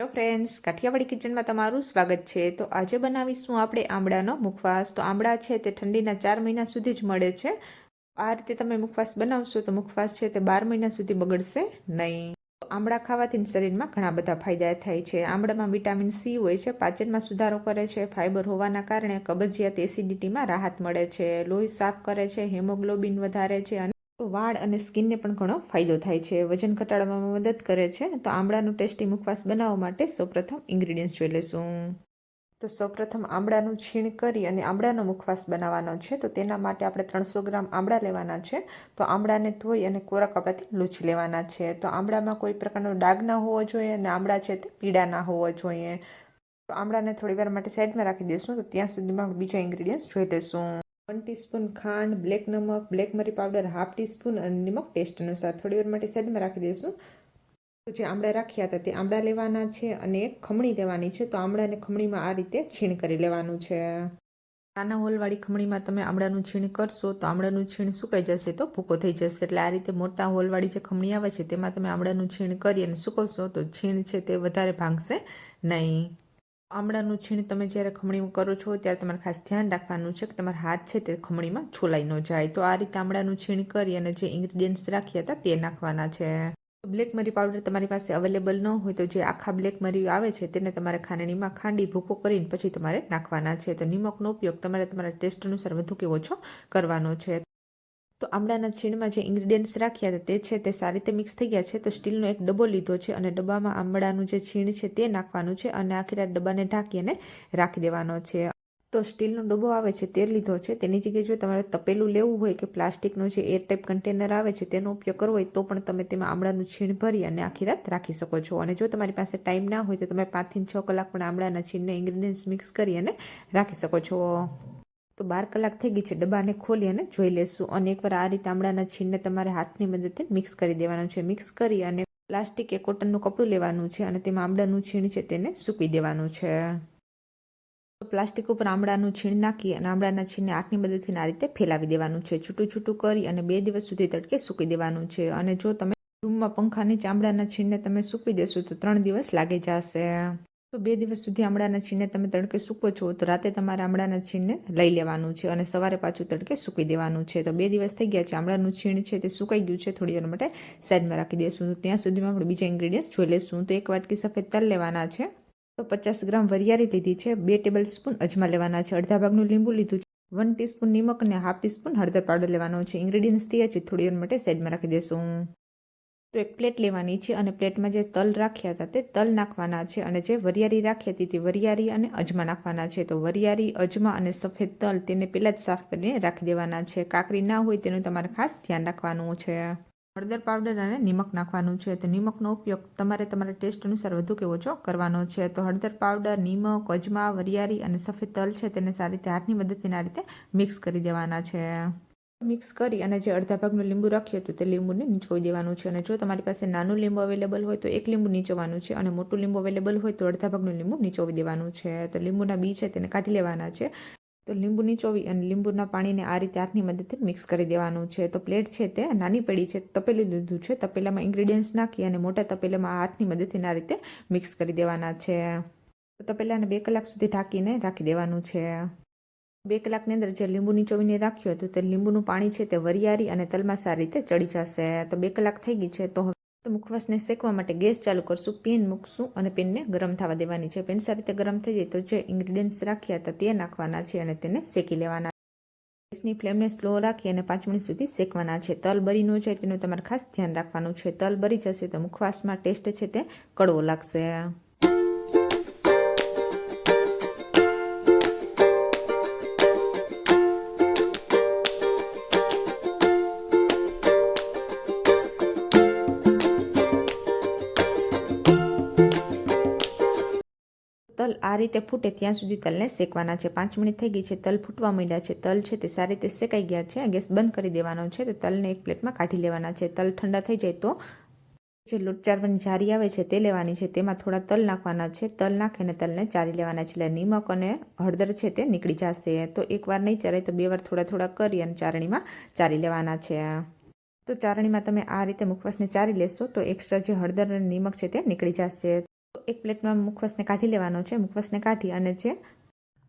Hello friends Kathiawadi કિચનમાં તમારું સ્વાગત છે. તો આજે બનાવીશું આપણે આમળાનો મુખવાસ. તો આમળા છે તે ઠંડીના ચાર મહિના સુધી જ મળે છે. આ રીતે તમે મુખવાસ બનાવશો તો મુખવાસ છે તે બાર મહિના સુધી બગડશે નહીં. આમળા ખાવાથી શરીરમાં ઘણા બધા ફાયદા થાય છે. આમળામાં વિટામિન સી હોય છે, પાચનમાં સુધારો કરે છે ફાઇબર હોવાના કારણે કબજિયાત એસિડિટીમાં રાહત મળે છે, લોહી સાફ કરે છે, હિમોગ્લોબિન વધારે છે અને વાળ અને સ્કિનને પણ ઘણો ફાયદો થાય છે. વજન ઘટાડવામાં મદદ કરે છે. તો આમળાનું ટેસ્ટી મુખવાસ બનાવવા માટે સૌપ્રથમ ઇન્ગ્રીડિયન્ટ્સ જોઈ લેશું તો સૌપ્રથમ આમળાનું છીણ કરી અને આમળાનો મુખવાસ બનાવવાનો છે. તો તેના માટે આપણે ત્રણસો ગ્રામ આમળા લેવાના છે. તો આમળાને ધોઈ અને કોરા કપડાથી લૂછી લેવાના છે. તો આમળામાં કોઈ પ્રકારનો ડાઘ ના હોવો જોઈએ અને આમળા છે તે પીળા ના હોવો જોઈએ. તો આમળાને થોડી વાર માટે સાઈડમાં રાખી દઈશું. તો ત્યાં સુધીમાં બીજા ઇન્ગ્રીડિયન્ટ્સ જોઈ લઈશું. વન ટીસ્પૂન ખાંડ બ્લેક નમક બ્લેક મરી પાવડર હાફ ટીસ્પૂન અને નિમક ટેસ્ટ અનુસાર થોડી વાર માટે સાઈડમાં રાખી દઈશું. તો જે આમળા રાખ્યા હતા તે આમળા લેવાના છે અને એક ખમણી લેવાની છે. તો આમળાને ખમણીમાં આ રીતે છીણ કરી લેવાનું છે. નાના હોલવાળી ખમણીમાં તમે આમળાનું છીણ કરશો તો આમળાનું છીણ સુકાઈ જશે તો ભૂકો થઈ જશે. એટલે આ રીતે મોટા હોલવાળી જે ખમણી આવે છે તેમાં તમે આમળાનું છીણ કરી અને સુકવશો તો છીણ છે તે વધારે ભાંગશે નહીં. આમળાનું છીણ તમે જ્યારે ખમણીમાં કરો છો, ત્યારે તમારે ખાસ ધ્યાન રાખવાનું છે કે તમારા હાથ છે તે ખમણીમાં છોલાઈ ન જાય. તો આ રીતે આમળાનું છીણ કરી અને જે ઇન્ગ્રીડિયન્ટ્સ રાખ્યા હતા તે નાખવાના છે. બ્લેક મરી પાવડર તમારી પાસે અવેલેબલ ન હોય તો જે આખા બ્લેક મરી આવે છે તેને તમારે ખાંડણીમાં ખાંડી ભૂકો કરીને પછી તમારે નાખવાના છે. તો નિમકનો ઉપયોગ તમારે તમારા ટેસ્ટ અનુસાર વધુ કે ઓછો કરવાનો છે. તો આમળાના છીણમાં જે ઇન્ગ્રીડિયન્ટ્સ રાખ્યા હતા તે છે તે સારી રીતે મિક્સ થઈ ગયા છે. તો સ્ટીલનો એક ડબ્બો લીધો છે અને ડબ્બામાં આમળાનું જે છીણ છે તે નાખવાનું છે અને આખી રાત ડબ્બાને ઢાંકી અને રાખી દેવાનો છે. તો સ્ટીલનો ડબ્બો આવે છે તે લીધો છે. તેની જગ્યાએ જો તમારે તપેલું લેવું હોય કે પ્લાસ્ટિકનું જે એર ટાઈપ કન્ટેનર આવે છે તેનો ઉપયોગ કરવો હોય તો પણ તમે તેમાં આમળાનું છીણ ભરી અને આખી રાત રાખી શકો છો. અને જો તમારી પાસે ટાઈમ ના હોય તો તમે પાંચથી છ કલાક પણ આમળાના છીણને ઇન્ગ્રીડિયન્ટ્સ મિક્સ કરી અને રાખી શકો છો. તો બાર કલાક થઈ ગઈ છે, ડબ્બાને ખોલી અને જોઈ લેશું. અને એકવાર આ રીતે આમળાના છીણને તમારે હાથની મદદથી મિક્સ કરી દેવાનું છે. મિક્સ કરી અને પ્લાસ્ટિક કે કોટનનું કપડું લેવાનું છે અને તેમાં આમળાનું છીણ છે તેને સૂકવી દેવાનું છે. પ્લાસ્ટિક ઉપર આમળાનું છીણ નાખી અને આમળાના છીણને આંખની મદદથી આ રીતે ફેલાવી દેવાનું છે. છૂટું છૂટું કરી અને બે દિવસ સુધી તડકે સૂકી દેવાનું છે. અને જો તમે રૂમમાં પંખાની ચામડાના છીણને તમે સૂકવી દેશો તો ત્રણ દિવસ લાગી જશે. તો બે દિવસ સુધી આમળાના છીણને તમે તડકે સૂકો છો, તો રાતે તમારે આમળાના છીણને લઈ લેવાનું છે અને સવારે પાછું તડકે સૂકી દેવાનું છે. તો બે દિવસ થઈ ગયા છે, આમળાનું છીણ છે તે સુકાઈ ગયું છે, થોડી વાર માટે સાઈડમાં રાખી દઈશું ત્યાં સુધીમાં આપણે બીજા ઇન્ગ્રીડિયન્ટ્સ જોઈ લઈશું તો એક વાટકી સફેદ તલ લેવાના છે. તો પચાસ ગ્રામ વરિયાળી લીધી છે. બે ટેબલ સ્પૂન અજમા લેવાના છે. અડધા ભાગનું લીંબુ લીધું છે. વન ટીસ્પૂન નિમક અને હાફ ટીસ્પૂન હળદર પાવડર લેવાનો છે. ઇન્ગ્રીડિયન્ટ્સ તૈયાર છે થોડી વાર માટે સાઈડમાં રાખી દઈશું તો એક પ્લેટ લેવાની છે અને પ્લેટમાં જે તલ રાખ્યા હતા તે તલ નાખવાના છે અને જે વરિયાળી રાખી હતી તે વરિયાળી અને અજમા નાખવાના છે. તો વરિયાળી, અજમા અને સફેદ તલ તેને પહેલાં જ સાફ કરીને રાખી દેવાના છે. કાકરી ના હોય તેનું તમારે ખાસ ધ્યાન રાખવાનું છે. હળદર પાવડર અને નિમક નાખવાનું છે. તો નિમકનો ઉપયોગ તમારે તમારા ટેસ્ટ અનુસાર વધુ કે ઓછો કરવાનો છે. તો હળદર પાવડર, નિમક, અજમા, વરિયાળી અને સફેદ તલ છે તેને સારી રીતે હાથની મદદથી આ રીતે મિક્સ કરી દેવાના છે. મિક્સ કરી અને જે અડધા ભાગનું લીંબુ રાખ્યું હતું તે લીંબુને નીચોવી દેવાનું છે. અને જો તમારી પાસે નાનું લીંબુ અવેલેબલ હોય તો એક લીંબુ નીચોવાનું છે અને મોટું લીંબુ અવેલેબલ હોય તો અડધા ભાગનું લીંબુ નીચોવી દેવાનું છે. તો લીંબુના બી છે તેને કાઢી લેવાના છે. તો લીંબુ નીચોવી અને લીંબુના પાણીને આ રીતે હાથની મદદથી મિક્સ કરી દેવાનું છે. તો પ્લેટ છે તે નાની પડી છે, તપેલું દીધું છે. તપેલામાં ઇન્ગ્રીડિયન્ટ્સ નાખી અને મોટા તપેલામાં હાથની મદદથી આ રીતે મિક્સ કરી દેવાના છે. તો તપેલાને બે કલાક સુધી ઢાંકીને રાખી દેવાનું છે. બે કલાકની અંદર જે લીંબુ નીચોવીને રાખ્યું હતું તે લીંબુનું પાણી છે તે વરિયાળી અને તલમાં સારી રીતે ચડી જશે. તો બે કલાક થઈ ગઈ છે, તો તો મુખવાસને શેકવા માટે ગેસ ચાલુ કરશું, પેન મૂકશું અને પેનને ગરમ થવા દેવાની છે. પેન સારી રીતે ગરમ થઈ જાય તો જે ઇન્ગ્રીડિયન્ટ્સ રાખ્યા હતા તે નાખવાના છે અને તેને શેકી લેવાના ગેસની ફ્લેમને સ્લો રાખી અને પાંચ મિનિટ સુધી શેકવાના છે. તલ બરી ન જાય તેનું તમારે ખાસ ધ્યાન રાખવાનું છે. તલ બરી જશે તો મુખવાસમાં ટેસ્ટ છે તે કડવો લાગશે. આ રીતે ફૂટે ત્યાં સુધી તલને શેકવાના છે. પાંચ મિનિટ થઈ ગઈ છે. તલ ફૂટવા માંડ્યા છે. તલ છે તે સારી રીતે શેકાઈ ગયા છે. ગેસ બંધ કરી દેવાનો છે. તો તલને એક પ્લેટમાં કાઢી લેવાના છે. તલ ઠંડા થઈ જાય તો જે લોટ ચારવાની જારી આવે છે તે લેવાની છે. તેમાં થોડા તલ નાખવાના છે. તલ નાખીને તલને ચારી લેવાના છે. એટલે નિમક અને હળદર છે તે નીકળી જશે. તો એકવાર નહીં ચારે તો બે વાર થોડા થોડા કરી અને ચારણીમાં ચારી લેવાના છે. તો ચારણીમાં તમે આ રીતે મુખવાસને ચારી લેશો તો એક્સ્ટ્રા જે હળદર અને નિમક છે તે નીકળી જશે. એક પ્લેટમાં મુખવાસને કાઢી લેવાનો છે, મુખવાસને કાઢી અને જે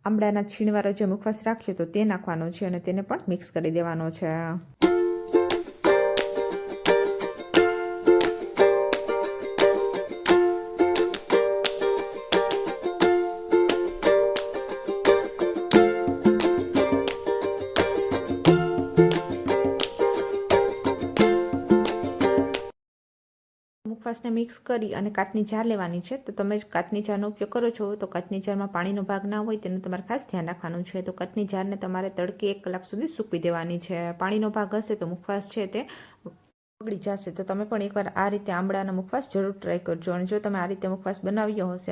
આંબળાના છીણવાળો જે મુખવાસ રાખ્યો તો તે નાખવાનો છે અને તેને પણ મિક્સ કરી દેવાનો છે. મુખવાસને મિક્સ કરી અને કાચની જાર લેવાની છે, તો તમે કાચની જારનો ઉપયોગ કરો છો, તો કાચની જારમાં પાણીનો ભાગ ના હોય તેનું તમારે ખાસ ધ્યાન રાખવાનું છે. તો કાચની જારને તમારે તડકે એક કલાક સુધી સૂકવી દેવાની છે. પાણીનો ભાગ હશે તો મુખવાસ છે તે બગડી જશે. તો તમે પણ એકવાર આ રીતે આંબળાનો મુખવાસ જરૂર ટ્રાય કરજો. અને જો તમે આ રીતે મુખવાસ બનાવ્યો હશે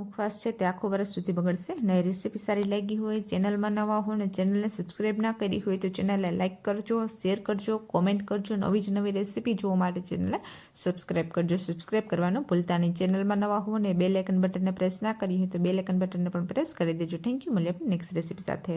મુખવાસ છે, તે આખો વર્ષ સુધી બગડશે. ને રેસીપી સારી લાગી હોય, ચેનલમાં નવા હો ને ચેનલને સબસ્ક્રાઈબ ના કરી હોય તો ચેનલને લાઇક કરજો શેર કરજો કોમેન્ટ કરજો, નવી જ નવી રેસીપી જોવા માટે ચેનલને સબસ્ક્રાઈબ કરજો. સબસ્ક્રાઈબ કરવાનું ભૂલતા નહીં. ચેનલમાં નવા હો અને બે લેકન બટનને પ્રેસ ના કરી હોય તો બે લેકન બટનને પણ પ્રેસ કરી દેજો. થેન્ક યુ મળીએ નેક્સ્ટ રેસીપી સાથે.